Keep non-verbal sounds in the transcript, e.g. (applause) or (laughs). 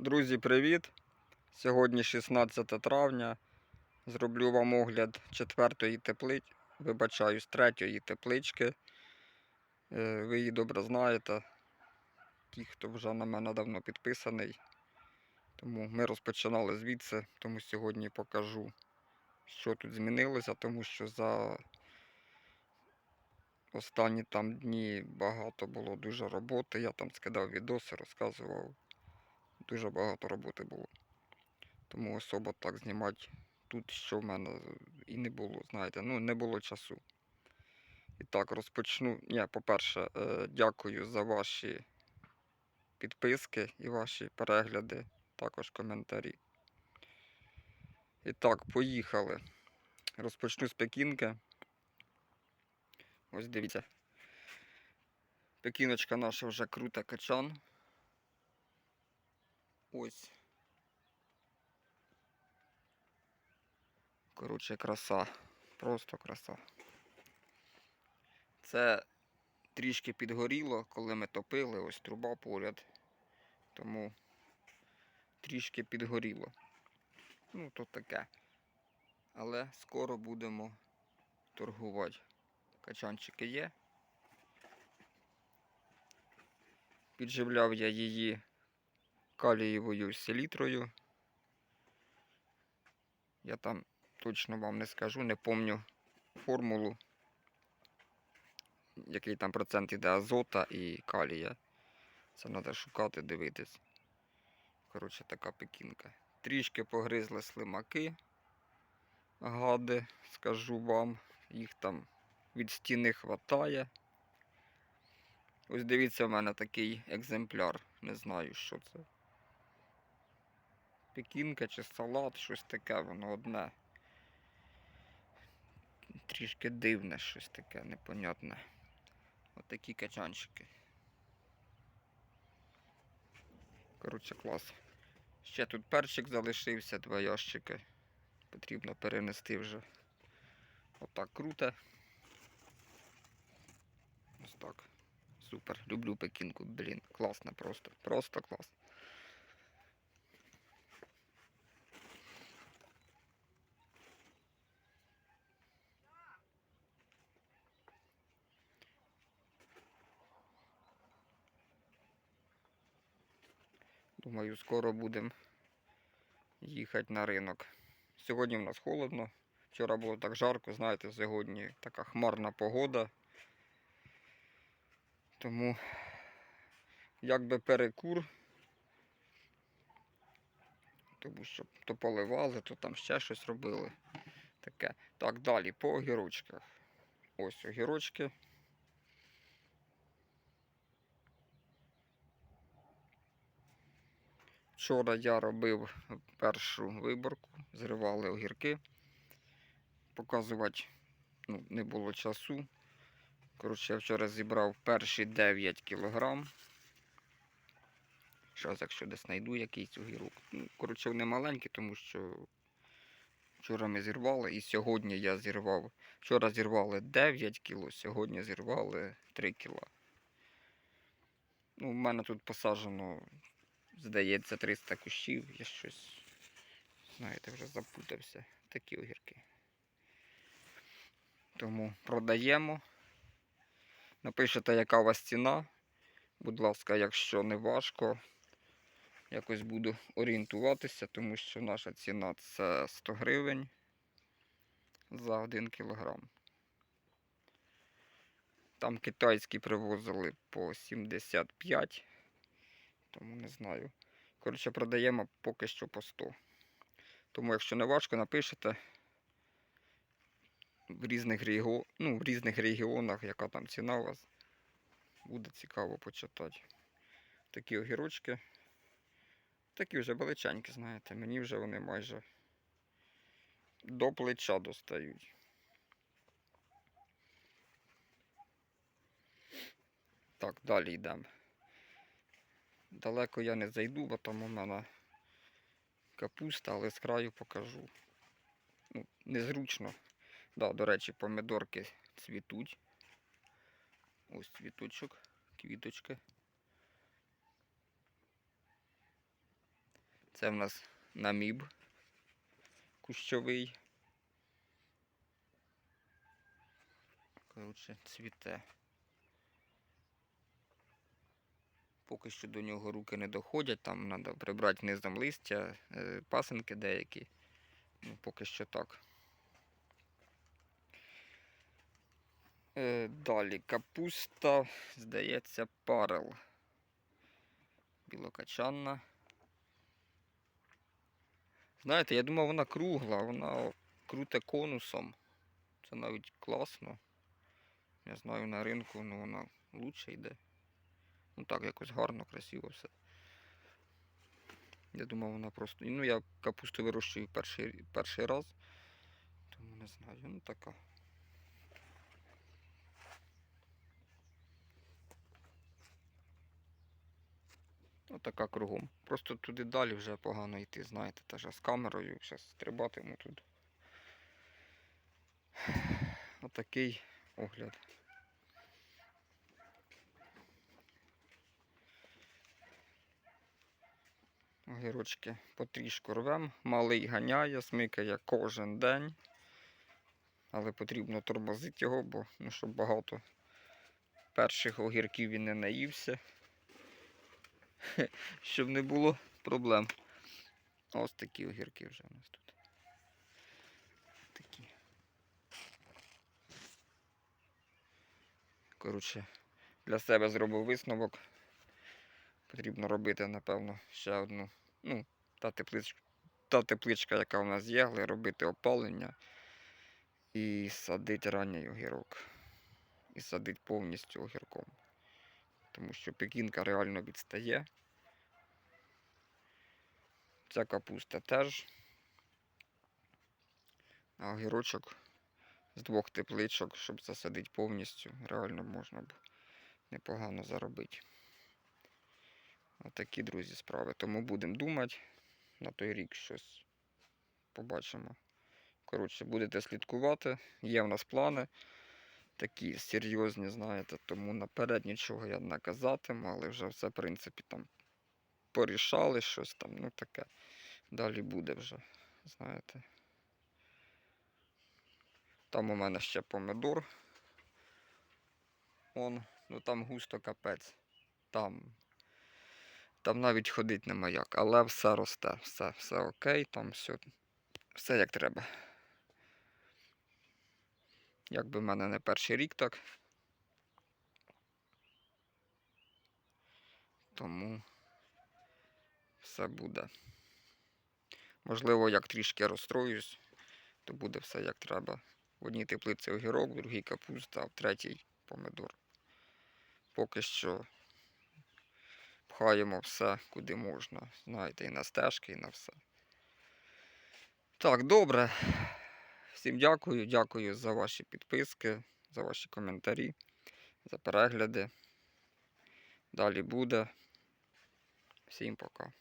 Друзі, привіт! Сьогодні 16 травня. Зроблю вам огляд четвертої теплички, вибачаю, з третьої теплички. Е, Ви її добре знаєте. Ті, хто вже на мене давно підписаний. Тому ми розпочинали звідси, тому сьогодні покажу, що тут змінилося, тому що за останні там дні багато було дуже роботи. Я там скидав відоси, розказував. Дуже багато роботи було. Тому особо так знімати тут, що в мене і не було, знаєте, ну не було часу. І так, розпочну. Ні, по-перше, е, дякую за ваші підписки і ваші перегляди, також коментарі. І так, поїхали. Розпочну з пекінки. Ось дивіться. Пекіночка наша вже крута качан. Ось. Коротше, краса. Просто краса. Це трішки підгоріло, коли ми топили, ось труба поряд. Тому трішки підгоріло. Ну, то таке. Але скоро будемо торгувати. Качанчики є. Підживляв я її калієвою селітрою. Я там точно вам не скажу, не помню формулу, який там процент іде азота і калія. Це треба шукати, дивитись. Коротше, така пекінка. Трішки погризли слимаки, гади, скажу вам. Їх там від стіни хватає. Ось дивіться, в мене такий екземпляр. Не знаю, що це. Пекінка чи салат, щось таке, воно одне. Трішки дивне щось таке, непонятне. Отакі качанчики. Коротше, клас. Ще тут перчик залишився, два ящики. Потрібно перенести вже. Отак круто. Ось так. Супер. Люблю пекінку, блін. Класно просто. Просто клас. Думаю, скоро будемо їхати на ринок. Сьогодні в нас холодно. Вчора було так жарко, знаєте, сьогодні така хмарна погода. Тому якби перекур. Тому що то поливали, то там ще щось робили. Таке. Так, далі по огірочках. Ось огірочки. Вчора я робив першу виборку, зривали огірки. Показувати ну, не було часу. Коротше, я вчора зібрав перші 9 кілограм. Зараз, якщо десь знайду якийсь огірок. Ну, коротше, вони маленькі, тому що вчора ми зірвали і сьогодні я зірвав. Вчора зірвали 9 кіло, сьогодні зірвали 3 кіла. Ну, в мене тут посаджено, здається, 300 кущів. Я щось, знаєте, вже запутався. Такі огірки. Тому продаємо. Напишете, яка у вас ціна. Будь ласка, якщо не важко, якось буду орієнтуватися, тому що наша ціна це 100 гривень за 1 кілограм. Там китайські привозили по 75, тому не знаю. Коротше, продаємо поки що по 100. Тому, якщо не важко, напишете в різних, регіо... ну, в різних регіонах, яка там ціна у вас. Буде цікаво почитати. Такі огірочки. Такі вже величенькі, знаєте, мені вже вони майже до плеча достають. Так, далі йдемо. Далеко я не зайду, бо там у мене капуста, але з краю покажу. Ну, незручно. Да, до речі, помидорки цвітуть. Ось цвіточок, квіточки. Це в нас наміб кущовий. Коротше, цвіте. Поки що до нього руки не доходять, там треба прибрати низом листя, е, пасинки деякі. Ну, поки що так. Е, Далі капуста, здається, парел. Білокачанна. Знаєте, я думав, вона кругла, вона круте конусом. Це навіть класно. Я знаю на ринку, ну вона лучше йде. Ну так, якось гарно, красиво все. Я думав, вона просто. Ну, я капусту вирощую перший, перший раз. Тому не знаю. Ну така. Отака кругом. Просто туди далі вже погано йти, знаєте, теж з камерою зараз стрибатиму тут. Отакий огляд. Огірочки потрішку рвем. Малий ганяє, смикає кожен день. Але потрібно тормозити його, бо ну, щоб багато перших огірків він не наївся. (laughs) Щоб не було проблем. Ось такі огірки вже у нас тут. Такі. Коротше, для себе зробив висновок. Потрібно робити, напевно, ще одну. Ну, та тепличка, та тепличка, яка у нас є, але робити опалення і садити ранній огірок. І садити повністю огірком. Тому що пекінка реально відстає. Ця капуста теж. А огірочок з двох тепличок, щоб засадити повністю, реально можна б непогано заробити. Отакі, друзі, справи. Тому будемо думати. На той рік щось побачимо. Коротше, будете слідкувати. Є в нас плани. Такі серйозні, знаєте, тому наперед нічого я не казатиму, але вже все, в принципі, там порішали щось там, ну таке. Далі буде вже, знаєте. Там у мене ще помидор. Он, ну там густо капець. Там. Там навіть ходить нема як, але все росте, все, все окей, там все, все як треба. Якби в мене не перший рік так. Тому все буде. Можливо, як трішки розстроюсь, то буде все як треба. В одній теплиці огірок, в другій капуста, а в третій помидор. Поки що пхаємо все, куди можна. Знаєте, і на стежки, і на все. Так, добре. Всім дякую. Дякую за ваші підписки, за ваші коментарі, за перегляди. Далі буде. Всім пока.